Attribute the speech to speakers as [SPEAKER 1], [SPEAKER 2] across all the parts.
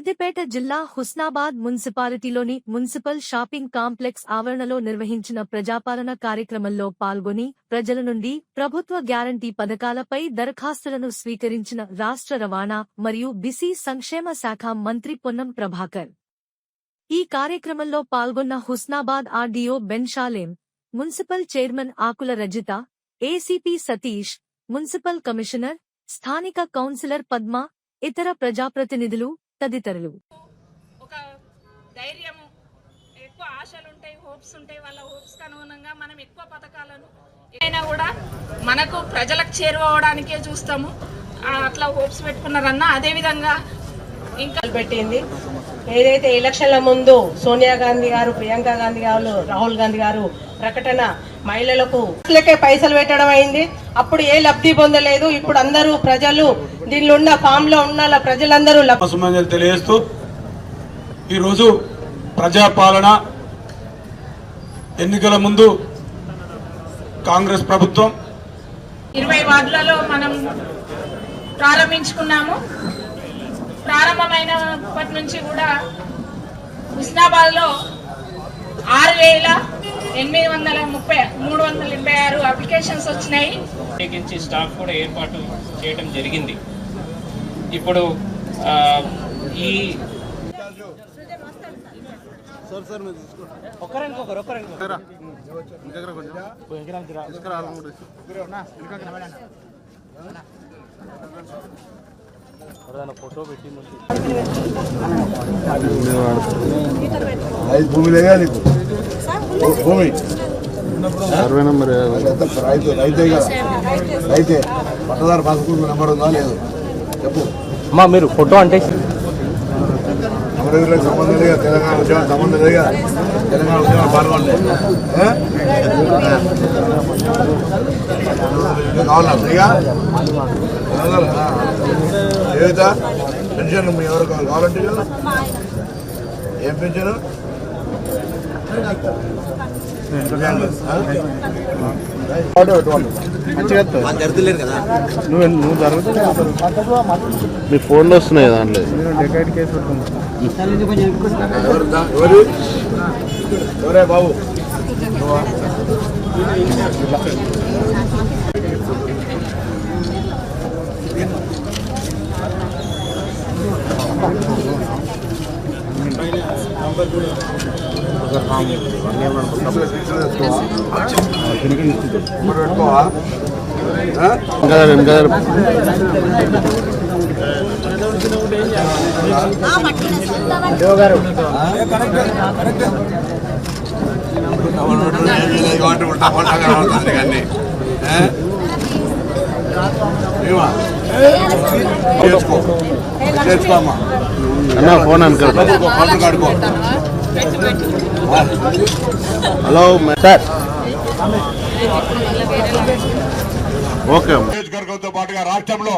[SPEAKER 1] సిద్దిపేట జిల్లా హుస్నాబాద్ మున్సిపాలిటీలోని municipal shopping complex ఆవరణలో నిర్వహించిన ప్రజాపాలన కార్యక్రమంలో పాల్గొని ప్రజల నుండి ప్రభుత్వ గ్యారంటీ పథకాలపై దరఖాస్తులను స్వీకరించిన రాష్ట్ర రవాణా మరియు బిసి సంక్షేమ శాఖ మంత్రి పొన్నం ప్రభాకర్. ఈ కార్యక్రమంలో పాల్గొన్న Husnabad RDO Benshalem municipal chairman Akula Rajitha ACP Satish municipal commissioner స్థానిక కౌన్సిలర్ పద్మ ఇతర ప్రజాప్రతినిధులు తదితరులు.
[SPEAKER 2] ఒక ధైర్యము ఎక్కువ ఆశలు ఉంటాయి హోప్స్ ఉంటాయి. వాళ్ళ హోప్స్ అనుగుణంగా మనం ఎక్కువ పథకాలను ఏదైనా కూడా మనకు ప్రజలకు చేరువవడానికే చూస్తాము. అట్లా హోప్స్ పెట్టుకున్నారన్న అదేవిధంగా ఇంకా
[SPEAKER 3] పెట్టింది. ఏదైతే ఎలక్షన్ల ముందు సోనియా గాంధీ గారు ప్రియాంక గాంధీ గారు రాహుల్ గాంధీ గారు ప్రకటన మహిళలకు లెక్కే పైసలు పెట్టడం అయింది. అప్పుడు ఏ లబ్ధి పొందలేదు. ఇప్పుడు అందరూ ప్రజలు దీనిలో ఉన్న ఫామ్లో ఉన్న ప్రజలందరూ
[SPEAKER 4] తెలియజేస్తూ ఈరోజు ప్రజాపాలన ఎన్నికల ముందు కాంగ్రెస్ ప్రభుత్వం
[SPEAKER 2] ఇరవై వార్డులలో మనం ప్రారంభించుకున్నాము. ప్రారంభమైనప్పటి నుంచి కూడా హుస్నాబాద్లో ఆరు వేల ఎనిమిది వందల ముప్పై మూడు వందల ఎనభై ఆరు అప్లికేషన్స్ వచ్చినాయి.
[SPEAKER 5] ప్రత్యేకించి స్టాఫ్ కూడా ఏర్పాటు చేయడం జరిగింది. ఇప్పుడు ఆ, ఈ
[SPEAKER 6] ఐదు భూమి లేదా నీకు. భూమి. సర్వే నెంబర్ రైతు రైతే కదా. రైతే. పట్టదారు పాసుకుంటు నెంబర్ ఉందా లేదు? చెప్పు.
[SPEAKER 7] అమ్మా మీరు ఫోటో అంటే
[SPEAKER 6] అమరవీరులకు సంబంధం లేదు తెలంగాణ ఉద్యమం సంబంధం లేదు. తెలంగాణ ఉద్యమం పాల్గొనలే. ఏ? ఇంకా కావాలా ఫ్రీగా కావాలా? ఏదైతే పెన్షన్ మీ ఎవరు కావాలి కావాలంటే కదా? ఏం పెన్షన్?
[SPEAKER 7] నువ్వు నువ్వు జరుగుతుంది మీ ఫోన్లో వస్తున్నాయి దాంట్లో.
[SPEAKER 6] ఎవరే? బాబు? పెట్టుకోవా ఆ?
[SPEAKER 7] ఇంకా ఇంకా
[SPEAKER 6] ఇవాటి ఉంటా ఉంటాగా ఉంటుంది కానీ ఏ? ఏమా?
[SPEAKER 7] అన్న ఫోన్ అనుకో హలో సార్. ఓకే
[SPEAKER 4] నియోజకవర్గంతో పాటుగా రాష్ట్రంలో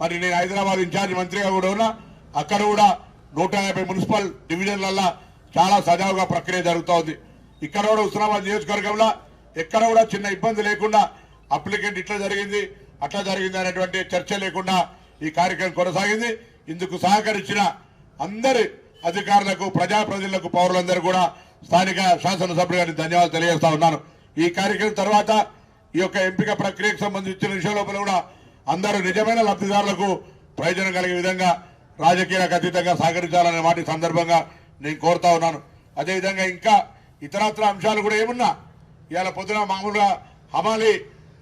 [SPEAKER 4] మరి నేను హైదరాబాద్ ఇన్ఛార్జ్ మంత్రిగా కూడా ఉన్నా అక్కడ కూడా నూట యాభై మున్సిపల్ డివిజన్లల్లో చాలా సజావుగా ప్రక్రియ జరుగుతూ ఉంది ఇక్కడ కూడా హుస్నాబాద్ నియోజకవర్గంలో ఎక్కడ కూడా చిన్న ఇబ్బంది లేకుండా అప్లికెంట్ ఇట్లా జరిగింది. అట్లా జరిగింది అనేటువంటి చర్చ లేకుండా ఈ కార్యక్రమం కొనసాగింది. ఇందుకు సహకరించిన అందరి అధికారులకు ప్రజాప్రతినిధులకు పౌరులందరూ కూడా స్థానిక శాసనసభ్యులు గారికి ధన్యవాదాలు తెలియజేస్తా ఉన్నాను. ఈ కార్యక్రమం తర్వాత ఈ యొక్క ఎంపిక ప్రక్రియకు సంబంధించిన విషయం లోపల కూడా అందరూ నిజమైన లబ్ధిదారులకు ప్రయోజనం కలిగే విధంగా రాజకీయాలకు అతీతంగా సహకరించాలనే వాటి సందర్భంగా నేను కోరుతా ఉన్నాను. అదేవిధంగా ఇంకా ఇతరత్ర అంశాలు కూడా ఏమున్నా? ఇవాళ పొద్దున మామూలుగా హమాలి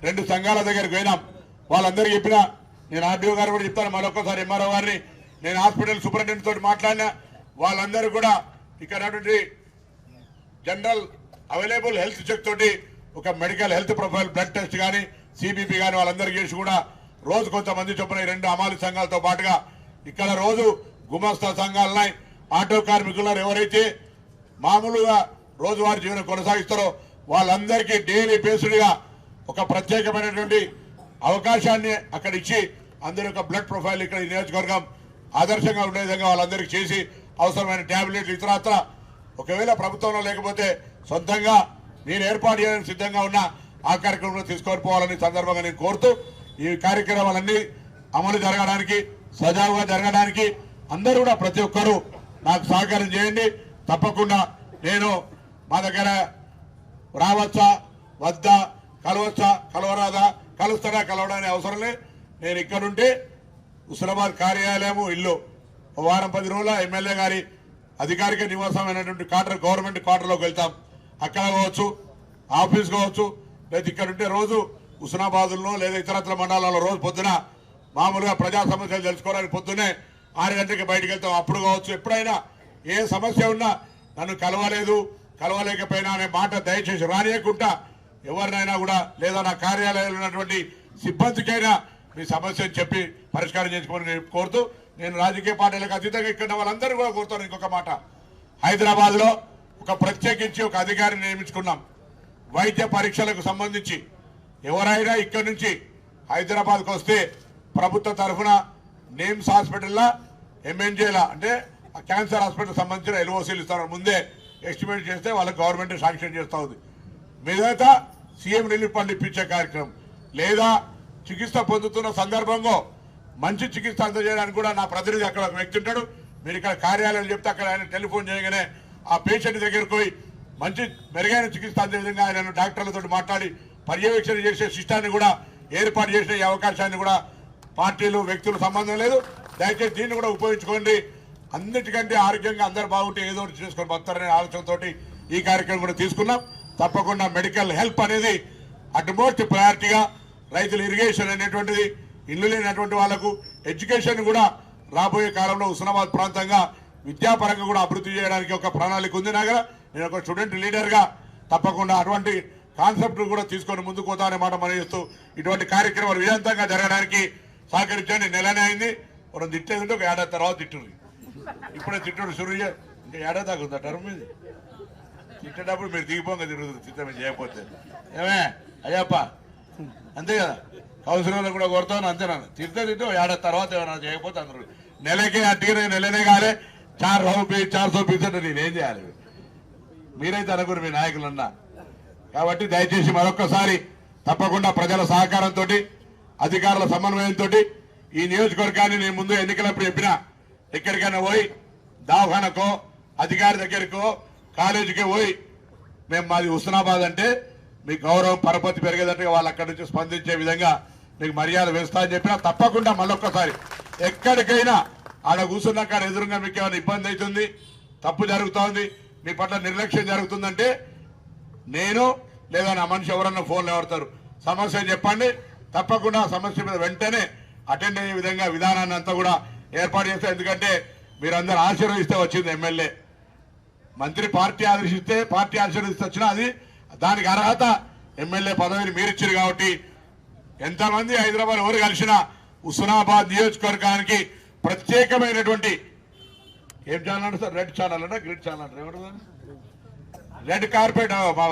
[SPEAKER 4] రెండు సంఘాల దగ్గరికి పోయినాం. వాళ్ళందరూ చెప్పినా నేను ఆర్డీఓ గారు కూడా చెప్తాను మరొకసారి ఎంఆర్ఓ గారిని. నేను హాస్పిటల్ సూపరింటెండెంట్ తోటి మాట్లాడినా వాళ్ళందరూ కూడా ఇక్కడ జనరల్ అవైలబుల్ హెల్త్ చెక్ తోటి ఒక medical health profile blood test కానీ సిబిపి కానీ వాళ్ళందరికీ చేసి కూడా రోజు కొంతమంది చొప్పున ఈ రెండు అమాలి సంఘాలతో పాటుగా ఇక్కడ రోజు గుమస్తా సంఘాలున్నాయి ఆటో కార్మికులను ఎవరైతే మామూలుగా రోజువారీ జీవనం కొనసాగిస్తారో వాళ్ళందరికీ డైలీ బేస్డ్గా ఒక ప్రత్యేకమైనటువంటి అవకాశాన్ని అక్కడ ఇచ్చి అందరి యొక్క బ్లడ్ ప్రొఫైల్ ఇక్కడ ఈ నియోజకవర్గం ఆదర్శంగా ఉండే విధంగా వాళ్ళందరికీ చేసి అవసరమైన ట్యాబ్లెట్లు ఇతరత్ర. ఒకవేళ ప్రభుత్వంలో లేకపోతే సొంతంగా నేను ఏర్పాటు చేయడానికి సిద్ధంగా ఉన్న ఆ కార్యక్రమంలో తీసుకొని పోవాలని సందర్భంగా నేను కోరుతూ ఈ కార్యక్రమాలన్నీ అమలు జరగడానికి సజావుగా జరగడానికి అందరూ కూడా ప్రతి ఒక్కరూ నాకు సహకారం చేయండి. తప్పకుండా నేను మా దగ్గర రావచ్చా వద్దా కలవచ్చా కలవరాదా కలుస్తారా కలవడానికి అవసరం లే నేను ఇక్కడుంటే హుస్నాబాద్ కార్యాలయము ఇల్లు. వారం పది రోజుల ఎమ్మెల్యే గారి అధికారిక నివాసమైనటువంటి క్వార్టర్ గవర్నమెంట్ క్వార్టర్లోకి వెళ్తాం. అక్కడ కావచ్చు ఆఫీస్ కావచ్చు లేదా ఇక్కడ ఉంటే రోజు హుస్నాబాదుల్లో లేదా ఇతరత్ర మండలాల్లో రోజు పొద్దున మామూలుగా ప్రజా సమస్యలు తెలుసుకోవడానికి పొద్దునే ఆరు గంటలకి బయటకు వెళ్తాం. అప్పుడు కావచ్చు ఎప్పుడైనా ఏ సమస్య ఉన్నా నన్ను కలవలేదు కలవలేకపోయినా అనే మాట దయచేసి రానియకుండా ఎవరినైనా కూడా లేదా నా కార్యాలయంలో ఉన్నటువంటి సిబ్బందికైనా మీ సమస్యను చెప్పి పరిష్కారం చేసుకోమని కోరుతూ నేను రాజకీయ పార్టీలకు అతీతంగా ఇక్కడ వాళ్ళందరూ కూడా కోరుతాను ఇంకొక మాట. హైదరాబాద్లో ఒక ప్రత్యేకించి ఒక అధికారిని నియమించుకున్నాం. వైద్య పరీక్షలకు సంబంధించి ఎవరైనా ఇక్కడి నుంచి హైదరాబాద్కు వస్తే ప్రభుత్వ తరఫున నేమ్స్ హాస్పిటల్లా ఎంఎన్జేలా అంటే ఆ క్యాన్సర్ హాస్పిటల్ సంబంధించిన ఎల్ఓసీలు ఇస్తారు ముందే ఎస్టిమేట్ చేస్తే వాళ్ళకి గవర్నమెంట్ శాంక్షన్ చేస్తూ ఉంది. మిగతా సీఎం రిలీఫ్ ఫండ్ ఇప్పించే కార్యక్రమం. లేదా చికిత్స పొందుతున్న సందర్భంలో మంచి చికిత్స అందజేయడానికి కూడా నా ప్రతినిధి అక్కడ ఒక వ్యక్తి ఉంటాడు. మీరు ఇక్కడ కార్యాలయం చెప్తే అక్కడ ఆయన టెలిఫోన్ చేయగానే ఆ పేషెంట్ దగ్గరకు పోయి మంచి మెరుగైన చికిత్స అందే విధంగా ఆయన డాక్టర్లతో మాట్లాడి పర్యవేక్షణ చేసే సిస్టాన్ని కూడా ఏర్పాటు చేసిన ఈ అవకాశాన్ని కూడా పార్టీలు వ్యక్తులు సంబంధం లేదు. దయచేసి దీన్ని కూడా ఉపయోగించుకోండి. అన్నిటికంటే ఆరోగ్యంగా అందరు బాగుంటే ఏదో ఒకటి చేసుకొని బతారనే ఆలోచనతోటి ఈ కార్యక్రమం కూడా తీసుకున్నాం. తప్పకుండా మెడికల్ హెల్ప్ అనేది అట్మోస్ట్ ప్రయారిటీగా రైతులు ఇరిగేషన్ అనేటువంటిది ఇల్లు లేనటువంటి వాళ్ళకు ఎడ్యుకేషన్ కూడా రాబోయే కాలంలో హుస్నాబాద్ ప్రాంతంగా విద్యాపరంగా కూడా అభివృద్ధి చేయడానికి ఒక ప్రణాళిక ఉంది నాగర. నేను ఒక స్టూడెంట్ లీడర్గా తప్పకుండా అటువంటి కాన్సెప్ట్ కూడా తీసుకొని ముందుకు పోతామనే మాట మనం చేస్తూ ఇటువంటి కార్యక్రమాలు విజయంతంగా జరగడానికి సహకరించండి. నెలనే అయింది. మనం తిట్టేది ఒక ఏడాది తర్వాత తిట్టుర్రి. ఇప్పుడే తిట్టుడు షురు ఇంకా ఏడాది దాకా ఉందా? టర్మ్ ఇది? తిట్టేటప్పుడు మీరు దిగిపోగా తిరుగుతుంది తిట్టమే చేయకపోతే. ఏమే? అయ్యప్ప అంతే కదా? కౌన్సిలర్లు కూడా కొడతాను అంతేనా తిరితే తింటే ఏడాది తర్వాత ఏమైనా చేయకపోతే అందరూ. నెలకే అట్టిగా నెలనే కాలే. చార్ రూపీ చార్ సో అంటే నేనేం చేయాలి? మీరైతే అనుకుని మీ నాయకులన్నా. కాబట్టి దయచేసి మరొక్కసారి తప్పకుండా ప్రజల సహకారంతో అధికారుల సమన్వయంతో ఈ నియోజకవర్గాన్ని నేను ముందు ఎన్నికలప్పుడు చెప్పిన ఎక్కడికైనా పోయి దావఖానకో అధికారి దగ్గరకో కాలేజీకి పోయి మేము మాది హుస్నాబాద్ అంటే మీ గౌరవం పరపతి పెరిగేదంటే వాళ్ళు అక్కడి నుంచి స్పందించే విధంగా మీకు మర్యాద వేస్తా అని చెప్పినా తప్పకుండా మళ్ళొక్కసారి ఎక్కడికైనా ఆడ కూర్చున్న కాడ ఎదురుగా మీకు ఏమైనా ఇబ్బంది అవుతుంది తప్పు జరుగుతోంది మీ పట్ల నిర్లక్ష్యం జరుగుతుందంటే నేను లేదా నా మనిషి ఎవరన్నా ఫోన్లు ఎవరుతారు సమస్య చెప్పండి. తప్పకుండా సమస్య మీద వెంటనే అటెండ్ అయ్యే విధంగా విధానాన్ని అంతా కూడా ఏర్పాటు చేస్తే. ఎందుకంటే మీరందరూ ఆశీర్వదిస్తే వచ్చింది ఎమ్మెల్యే. మంత్రి పార్టీ ఆదేశిస్తే పార్టీ ఆశీర్వదిస్తే వచ్చినా అది దానికి అర్హత ఎమ్మెల్యే పదవిని మీరిచ్చారు కాబట్టి ఎంతమంది హైదరాబాద్ ఎవరు కలిసినా హుస్నాబాద్ నియోజకవర్గానికి ప్రత్యేకమైనటువంటి ఏం ఛానల్ అంటే సార్? రెడ్ ఛానల్ అంటే గ్రీన్ ఛానల్ అంటే రెడ్ కార్పెట్ మా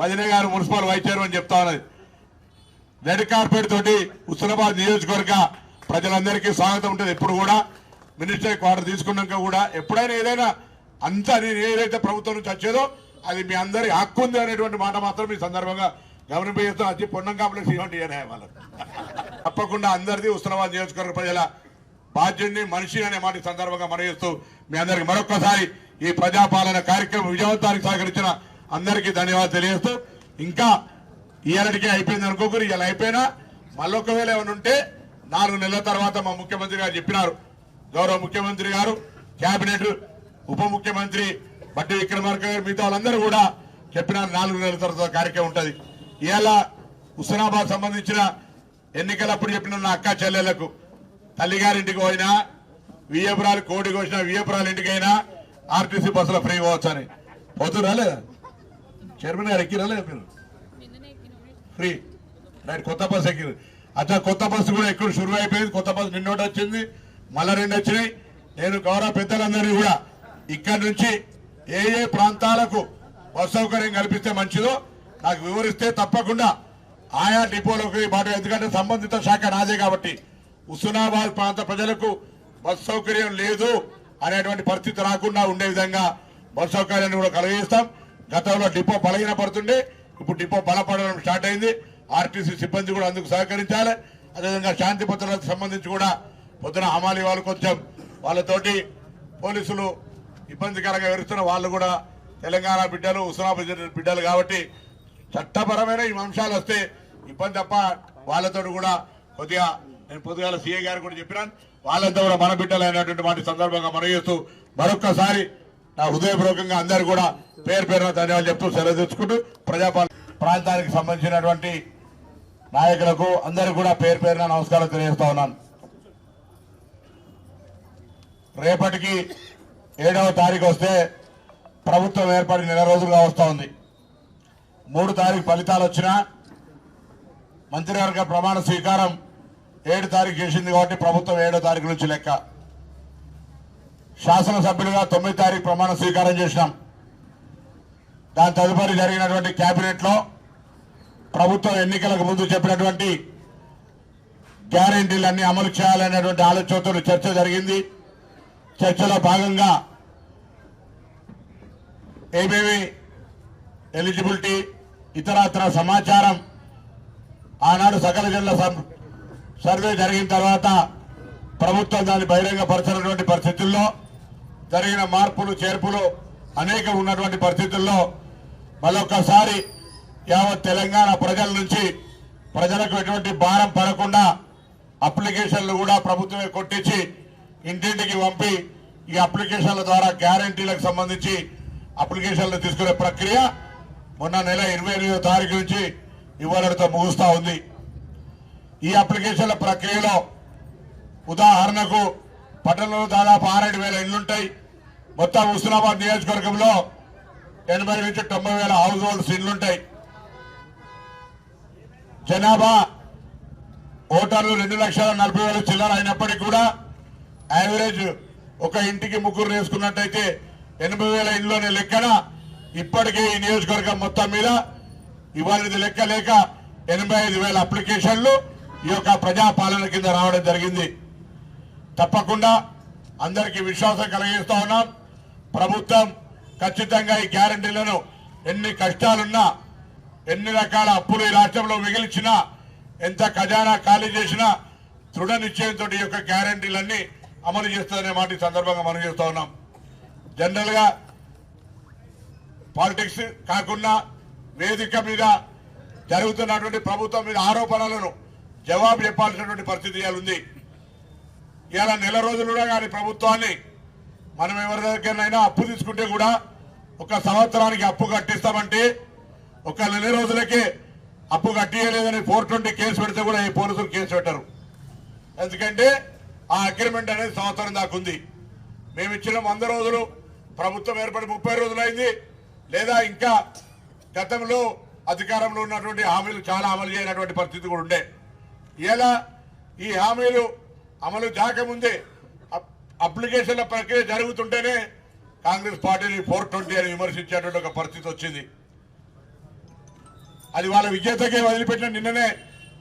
[SPEAKER 4] వదిన గారు మున్సిపల్ వైస్ చైర్మన్ చెప్తా ఉన్నది. రెడ్ కార్పెట్ తోటి హుస్నాబాద్ నియోజకవర్గ ప్రజలందరికీ స్వాగతం ఉంటుంది. ఎప్పుడు కూడా మినిస్టర్ క్వార్టర్ తీసుకున్నాక కూడా ఎప్పుడైనా ఏదైనా అంతా నేను ఏదైతే ప్రభుత్వం నుంచి వచ్చేదో అది మీ అందరి హక్కు ఉంది అనేటువంటి మాట మాత్రం ఈ సందర్భంగా గమనింపజేస్తూ. అది పొన్నం కాంప్లెక్స్ ఇవ్వండి అనే వాళ్ళకి తప్పకుండా అందరిది హుస్నాబాద్ నియోజకవర్గ ప్రజల బాధ్యుడిని మనిషి అనే మాట సందర్భంగా మనగిస్తూ మీ అందరికి మరొకసారి ఈ ప్రజాపాలన కార్యక్రమం విజయవంతానికి సహకరించిన అందరికీ ధన్యవాదాలు తెలియజేస్తూ ఇంకా ఇయ్యాలటికే అయిపోయింది అనుకోకరు ఇలా అయిపోయినా మళ్ళొకవేళ ఏమైనా ఉంటే నాలుగు నెలల తర్వాత మా ముఖ్యమంత్రి గారు చెప్పినారు. గౌరవ ముఖ్యమంత్రి గారు కేబినెట్ ఉప ముఖ్యమంత్రి బట్టి విక్రమార్క గారు మిగతా వాళ్ళందరూ కూడా చెప్పిన నాలుగు నెలల తర్వాత కార్యక్రమం ఉంటుంది. ఇవాళ హుస్నాబాద్ సంబంధించిన ఎన్నికలప్పుడు చెప్పిన నా అక్క చెల్లెలకు తల్లిగారింటికి పోయినా వియ్యపురాలు కోడి కోసిన వియ్యపురాల ఇంటికైనా ఆర్టీసీ బస్సులో ఫ్రీ పోవచ్చు అని పోతురా లేదా? చైర్మన్ గారు ఎక్కిరా లేదా మీరు? ఫ్రీ. రైట్ కొత్త బస్సు ఎక్కిరు. అట్లా కొత్త బస్సు కూడా ఎక్కువ షురు అయిపోయింది కొత్త బస్సు నిన్నోటి వచ్చింది మళ్ళా రెండు వచ్చినాయి. నేను గౌరవ పెద్దలందరినీ కూడా ఇక్కడి నుంచి ఏ ఏ ప్రాంతాలకు బస్ సౌకర్యం కల్పిస్తే మంచిదో నాకు వివరిస్తే తప్పకుండా ఆయా డిపోలోకి బాట ఎందుకంటే సంబంధిత శాఖ నాదే కాబట్టి. హుస్నాబాద్ ప్రాంత ప్రజలకు బస్ సౌకర్యం లేదు అనేటువంటి పరిస్థితి రాకుండా ఉండే విధంగా బస్ సౌకర్యాన్ని కూడా కలిగిస్తాం గతంలో డిపో బలహీన పడుతుండే ఇప్పుడు డిపో బలపడడం స్టార్ట్ అయింది. ఆర్టీసీ సిబ్బంది కూడా అందుకు సహకరించాలి. అదేవిధంగా శాంతి భద్రతలకు సంబంధించి కూడా పొద్దున హమాలి వాళ్ళు కొంచెం వాళ్ళతోటి పోలీసులు ఇబ్బందికరంగా వెరుస్తున్న వాళ్ళు కూడా తెలంగాణ బిడ్డలు ఉస్మానాబాద్ బిడ్డలు కాబట్టి చట్టపరమైన ఈ అంశాలు వస్తే ఇబ్బంది తప్ప వాళ్ళతో కూడా కొద్దిగా నేను పొద్దుగాల సీఏ గారు కూడా చెప్పినాను. వాళ్ళంతా కూడా మన బిడ్డలు అయినటువంటి సందర్భంగా మనం చేస్తూ మరొక్కసారి నా హృదయపూర్వకంగా అందరు కూడా పేరు పేరున ధన్యవాదాలు చెప్తూ సెలవు తెచ్చుకుంటూ ప్రజాపాల ప్రాంతానికి సంబంధించినటువంటి నాయకులకు అందరూ కూడా పేరు పేరున నమస్కారం తెలియజేస్తా ఉన్నాను. రేపటికి ఏడవ తారీఖు వస్తే ప్రభుత్వం ఏర్పడి నెల రోజులుగా వస్తూ ఉంది. మూడు తారీఖు ఫలితాలు వచ్చినా మంత్రివర్గ ప్రమాణ స్వీకారం ఏడు తారీఖు చేసింది కాబట్టి ప్రభుత్వం ఏడో తారీఖు నుంచి లెక్క. శాసనసభ్యులుగా తొమ్మిది తారీఖు ప్రమాణ స్వీకారం చేసినాం. దాని తదుపరి జరిగినటువంటి క్యాబినెట్లో ప్రభుత్వం ఎన్నికలకు ముందు చెప్పినటువంటి గ్యారంటీలన్నీ అమలు చేయాలనేటువంటి ఆలోచనతో చర్చ జరిగింది. చర్చలో భాగంగా ఏబీవీ ఎలిజిబిలిటీ ఇతరత్ర సమాచారం ఆనాడు సకల జిల్లా సర్వే జరిగిన తర్వాత ప్రభుత్వం దాన్ని బహిరంగపరచినటువంటి పరిస్థితుల్లో జరిగిన మార్పులు చేర్పులు అనేక ఉన్నటువంటి పరిస్థితుల్లో మరొకసారి యావత్ తెలంగాణ ప్రజల నుంచి ప్రజలకు ఎటువంటి భారం పడకుండా అప్లికేషన్లు కూడా ప్రభుత్వమే కొట్టించి ఇంటింటికి పంపి ఈ అప్లికేషన్ల ద్వారా గ్యారంటీలకు సంబంధించి అప్లికేషన్లు తీసుకునే ప్రక్రియ మొన్న నెల ఇరవై ఎనిమిదో తారీఖు నుంచి ఇవ్వడంతో ముగుస్తా ఉంది. ఈ అప్లికేషన్ల ప్రక్రియలో ఉదాహరణకు పట్టణంలో దాదాపు ఆరేడు వేల ఇళ్ళుంటాయి మొత్తం హుస్నాబాద్ నియోజకవర్గంలో ఎనభై నుంచి తొంభై వేల హౌస్ హోల్డ్స్ ఇళ్ళుంటాయి జనాభా ఓటర్లు రెండు లక్షల నలభై వేల చిల్లర అయినప్పటికీ కూడా యావరేజ్ ఒక ఇంటికి ముగ్గురు వేసుకున్నట్టయితే ఎనభై వేల ఇంట్లోనే లెక్కన. ఇప్పటికే ఈ నియోజకవర్గం మొత్తం మీద ఇవాళది లెక్క లేక ఎనభై ఐదు వేల అప్లికేషన్లు ఈ యొక్క ప్రజాపాలన కింద రావడం జరిగింది. తప్పకుండా అందరికీ విశ్వాసం కలిగిస్తా ఉన్నాం. ప్రభుత్వం ఖచ్చితంగా ఈ గ్యారంటీలను ఎన్ని కష్టాలున్నా ఎన్ని రకాల అప్పులు ఈ రాష్ట్రంలో మిగిల్చినా ఎంత ఖజానా ఖాళీ చేసినా దృఢ నిశ్చయంతో ఈ యొక్క గ్యారంటీలన్నీ అమలు చేస్తుందనే మాట ఈ సందర్భంగా మనం చేస్తా ఉన్నాం. జనరల్గా పాలిటిక్స్ కాకుండా వేదిక మీద జరుగుతున్నటువంటి ప్రభుత్వం మీద ఆరోపణలను జవాబు చెప్పాల్సినటువంటి పరిస్థితి ఇవాళ ఉంది. ఇవాళ నెల రోజులుగా కానీ ప్రభుత్వాన్ని మనం ఎవరి దగ్గరనైనా అప్పు తీసుకుంటే కూడా ఒక సంవత్సరానికి అప్పు కట్టిస్తామంటే ఒక నెల రోజులకే అప్పు కట్టియలేదని ఫోర్ ట్వంటీ కేసు పెడితే కూడా ఈ పోలీసులు కేసు పెట్టరు. ఎందుకంటే ఆ అగ్రిమెంట్ అనేది సంవత్సరం దాకా ఉంది. మేము ఇచ్చిన వంద రోజులు ప్రభుత్వం ఏర్పడి ముప్పై రోజులు అయింది లేదా ఇంకా గతంలో అధికారంలో ఉన్నటువంటి హామీలు చాలా అమలు చేయనటువంటి పరిస్థితి కూడా ఉండే. ఇలా ఈ హామీలు అమలు కాకముందే అప్- అప్లికేషన్ల ప్రక్రియ జరుగుతుంటేనే కాంగ్రెస్ పార్టీని ఫోర్ ట్వంటీ అని విమర్శించేటువంటి ఒక పరిస్థితి వచ్చింది. అది వాళ్ళ విజేతకే వదిలిపెట్టిన నిన్ననే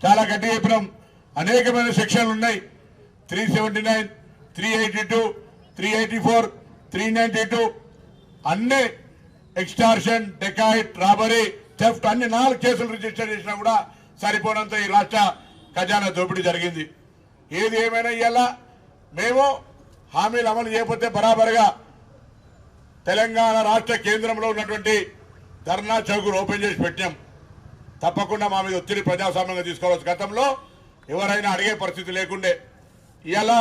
[SPEAKER 4] చాలా గట్టిగా చెప్పినాం. అనేకమైన సెక్షన్లు ఉన్నాయి. Three seventy nine three eighty two three eighty four three ninety two. అన్ని ఎక్స్టార్షన్ డెకాయిట్ రాబరీ థెఫ్ట్ అన్ని నాలుగు కేసులు రిజిస్టర్ చేసినా కూడా సరిపోనంత ఈ రాష్ట్ర ఖజానా దోపిడీ జరిగింది. ఏది ఏమైనా ఇవాళ మేము హామీలు అమలు చేయకపోతే బరాబరుగా తెలంగాణ రాష్ట్ర కేంద్రంలో ఉన్నటువంటి ధర్నా చౌకులు ఓపెన్ చేసి పెట్టాం తప్పకుండా మా మీద ఒత్తిడి ప్రజాస్వామ్యంగా తీసుకోవచ్చు గతంలో ఎవరైనా అడిగే పరిస్థితి లేకుండే ఇవాళ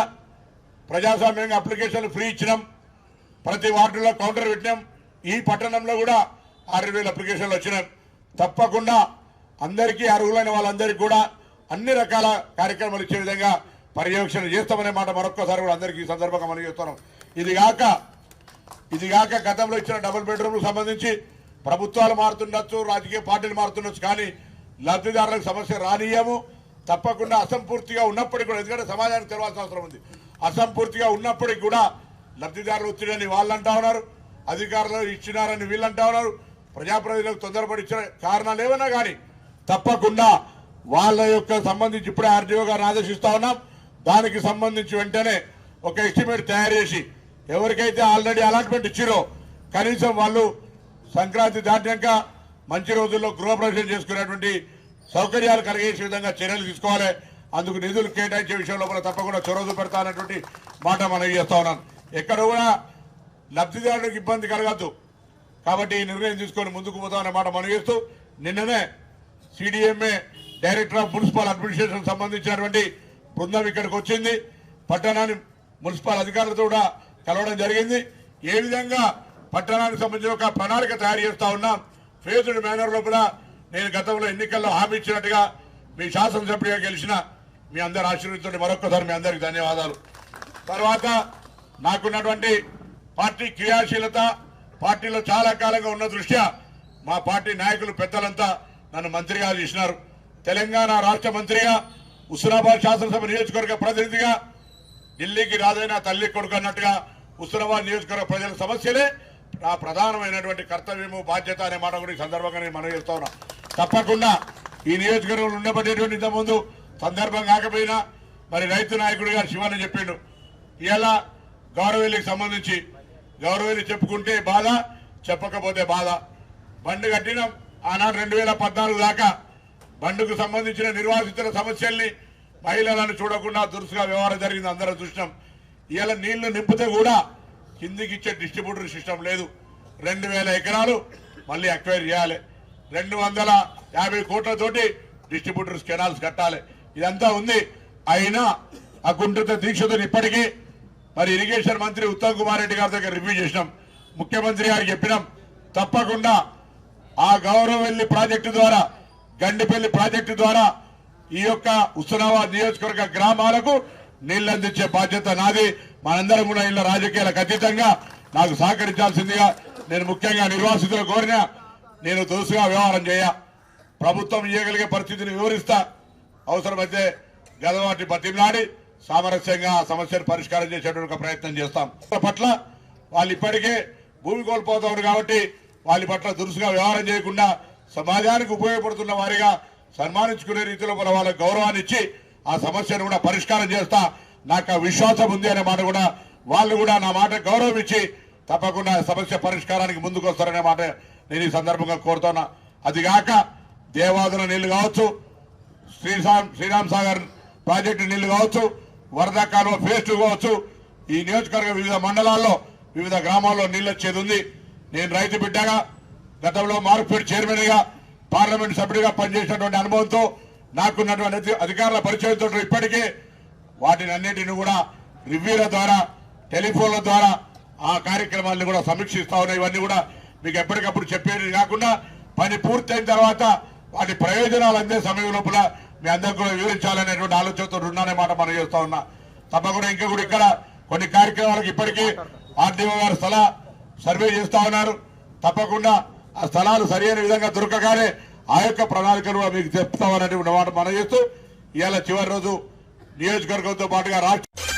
[SPEAKER 4] ప్రజాస్వామ్యంగా అప్లికేషన్లు ఫ్రీ ఇచ్చినాం. ప్రతి వార్డులో కౌంటర్ పెట్టినాం. ఈ పట్టణంలో కూడా ఆరు వేల అప్లికేషన్లు వచ్చినాం తప్పకుండా అందరికీ అర్హులైన వాళ్ళందరికీ కూడా అన్ని రకాల కార్యక్రమాలు ఇచ్చే విధంగా పర్యవేక్షణ చేస్తామనే మాట మరొక్కసారి కూడా అందరికీ ఈ సందర్భంగా మనం చేస్తున్నాం ఇది కాక ఇది కాక గతంలో ఇచ్చిన డబుల్ బెడ్రూమ్కు సంబంధించి ప్రభుత్వాలు మారుతుండొచ్చు రాజకీయ పార్టీలు మారుతుండొచ్చు కానీ లబ్ధిదారులకు సమస్య రానియము తప్పకుండా అసంపూర్తిగా ఉన్నప్పటికీ కూడా ఎందుకంటే సమాజానికి తెలవాల్సిన అవసరం ఉంది. అసంపూర్తిగా ఉన్నప్పటికీ కూడా లబ్ధిదారులు వచ్చినని వాళ్ళు అంటా ఉన్నారు అధికారులు ఇచ్చినారని వీళ్ళు అంటా ఉన్నారు ప్రజాప్రతినిధులకు తొందరపడి ఇచ్చిన కారణాలు ఏమైనా కానీ తప్పకుండా వాళ్ళ యొక్క సంబంధించి ఇప్పుడే ఆర్డీఓ గారిని ఆదేశిస్తా ఉన్నాం. దానికి సంబంధించి వెంటనే ఒక ఎస్టిమేట్ తయారు చేసి ఎవరికైతే ఆల్రెడీ అలాట్మెంట్ ఇచ్చిరో కనీసం వాళ్ళు సంక్రాంతి దాటాక మంచి రోజుల్లో గృహప్రవేశం చేసుకునేటువంటి సౌకర్యాలు కలిగేసే విధంగా చర్యలు తీసుకోవాలి. అందుకు నిధులు కేటాయించే విషయంలో కూడా తప్పకుండా చొరవ పెడతానటువంటి మాట మనం చేస్తా ఉన్నాను ఎక్కడ కూడా లబ్ధిదారులకు ఇబ్బంది కలగద్దు. కాబట్టి ఈ నిర్ణయం తీసుకొని ముందుకు పోతామనే మాట మనం చేస్తూ నిన్ననే CDMA director of municipal administration సంబంధించినటువంటి బృందం ఇక్కడికి వచ్చింది. పట్టణాన్ని మున్సిపల్ అధికారులతో కూడా కలవడం జరిగింది. ఏ విధంగా పట్టణానికి సంబంధించిన ఒక ప్రణాళిక తయారు చేస్తా ఉన్నాం. ఫేజ్డ్ మేనర్ లోపల కూడా నేను గతంలో ఎన్నికల్లో హామీ ఇచ్చినట్టుగా మీ శాసనసభ్యుడిగా గెలిచిన మీ అందరి ఆశీర్వదించండి. మరొకసారి మీ అందరికి ధన్యవాదాలు. తర్వాత నాకున్నటువంటి పార్టీ క్రియాశీలత పార్టీలో చాలా కాలంగా ఉన్న దృష్ట్యా మా పార్టీ నాయకులు పెద్దలంతా నన్ను మంత్రిగా చేసినారు తెలంగాణ రాష్ట్ర మంత్రిగా హుస్నాబాద్ శాసనసభ నియోజకవర్గ ప్రతినిధిగా ఢిల్లీకి రాదైన తల్లి కొడుకు అన్నట్టుగా హుస్నాబాద్ నియోజకవర్గ ప్రజల సమస్యలే నా ప్రధానమైనటువంటి కర్తవ్యము బాధ్యత అనే మాట గురించి సందర్భంగా నేను మనం చేస్తా ఉన్నా. తప్పకుండా ఈ నియోజకవర్గంలో ఉండబడేటువంటి ఇంతకుముందు సందర్భం కాకపోయినా మరి రైతు నాయకుడు గారు శివని చెప్పిండు. ఇలా గౌరవేలికి సంబంధించి గౌరవేలి చెప్పుకుంటే బాధ చెప్పకపోతే బాధ. బండి కట్టినాం. ఆనాడు రెండు వేల పద్నాలుగు దాకా బండుకు సంబంధించిన నిర్వాసితుల సమస్యల్ని మహిళలను చూడకుండా దురుసుగా వ్యవహారం జరిగింది అందరం చూసినాం. ఇవాళ నీళ్ళు నింపితే కూడా కిందికి ఇచ్చే డిస్ట్రిబ్యూటర్ సిస్టమ్ లేదు. రెండు వేల ఎకరాలు మళ్ళీ అక్వైర్ చేయాలి. రెండు వందల యాభై కోట్లతోటి డిస్ట్రిబ్యూటర్స్ కెనాల్స్ కట్టాలి. ఇదంతా ఉంది. అయినా అకుంఠిత దీక్షతో ఇప్పటికీ మరి ఇరిగేషన్ మంత్రి ఉత్తమ్ కుమార్ రెడ్డి గారి దగ్గర రివ్యూ చేసినాం. ముఖ్యమంత్రి గారికి చెప్పినాం. తప్పకుండా ఆ గౌరవెల్లి ప్రాజెక్టు ద్వారా గండిపల్లి ప్రాజెక్టు ద్వారా ఈ యొక్క హుస్నాబాద్ నియోజకవర్గ గ్రామాలకు నీళ్ళు అందించే బాధ్యత నాది. మనందరం కూడా ఇళ్ళ రాజకీయాలకు అతీతంగా నాకు సహకరించాల్సిందిగా నేను ముఖ్యంగా నిర్వాసితులు కోరిన నేను దురుసుగా వ్యవహారం చేయ. ప్రభుత్వం ఇవ్వగలిగే పరిస్థితిని వివరిస్తా. అవసరమైతే గదవాటి బతిమలాడి సామరస్యంగా ఆ సమస్యను పరిష్కారం చేసేటువంటి ప్రయత్నం చేస్తాం. పట్ల వాళ్ళు ఇప్పటికే భూమి కోల్పోతారు కాబట్టి వాళ్ళ పట్ల దురుసుగా వ్యవహారం చేయకుండా సమాజానికి ఉపయోగపడుతున్న వారిగా సన్మానించుకునే రీతిలో మన వాళ్ళకి గౌరవాన్ని ఇచ్చి ఆ సమస్యను కూడా పరిష్కారం చేస్తా. నాకు ఆ విశ్వాసం ఉంది అనే మాట కూడా వాళ్ళు కూడా నా మాట గౌరవం ఇచ్చి తప్పకుండా సమస్య పరిష్కారానికి ముందుకు వస్తారనే మాట నేను ఈ సందర్భంగా కోరుతున్నా. అదిగాక దేవాదన దేవాదుల నీళ్ళు కావచ్చు శ్రీరామ్ శ్రీరామ్ సాగర్ ప్రాజెక్టు నీళ్ళు కావచ్చు వరద కాలువ ఫేజ్ టూ కావచ్చు ఈ నియోజకవర్గ వివిధ మండలాల్లో వివిధ గ్రామాల్లో నీళ్ళు వచ్చేది ఉంది. నేను రైతు బిడ్డగా గతంలో మార్కెట్ చైర్మన్గా పార్లమెంట్ సభ్యుడిగా పనిచేసినటువంటి అనుభవంతో నాకున్నటువంటి అధికారుల పరిచయంతో ఇప్పటికే వాటిని అన్నిటిని కూడా రివ్యూల ద్వారా టెలిఫోన్ల ద్వారా ఆ కార్యక్రమాలను కూడా సమీక్షిస్తా ఉన్నాయి ఇవన్నీ కూడా మీకు ఎప్పటికప్పుడు చెప్పేది కాకుండా పని పూర్తయిన తర్వాత వాటి ప్రయోజనాలు అందే సమయం లోపల మీ అందరికి కూడా వివరించాలనేటువంటి ఆలోచనతో ఉన్నానే మాట మనం చేస్తా ఉన్నా. తప్పకుండా ఇంకా కూడా ఇక్కడ కొన్ని కార్యక్రమాలకు ఇప్పటికీ ఆర్డీఓ గారు స్థల సర్వే చేస్తా ఉన్నారు. తప్పకుండా ఆ స్థలాలు సరైన విధంగా దొరకగానే ఆ యొక్క ప్రణాళికలు మీకు చెప్తామనేటువంటి మాట మనం చేస్తూ ఇవాళ చివరి రోజు నియోజకవర్గంతో పాటుగా రాష్ట్ర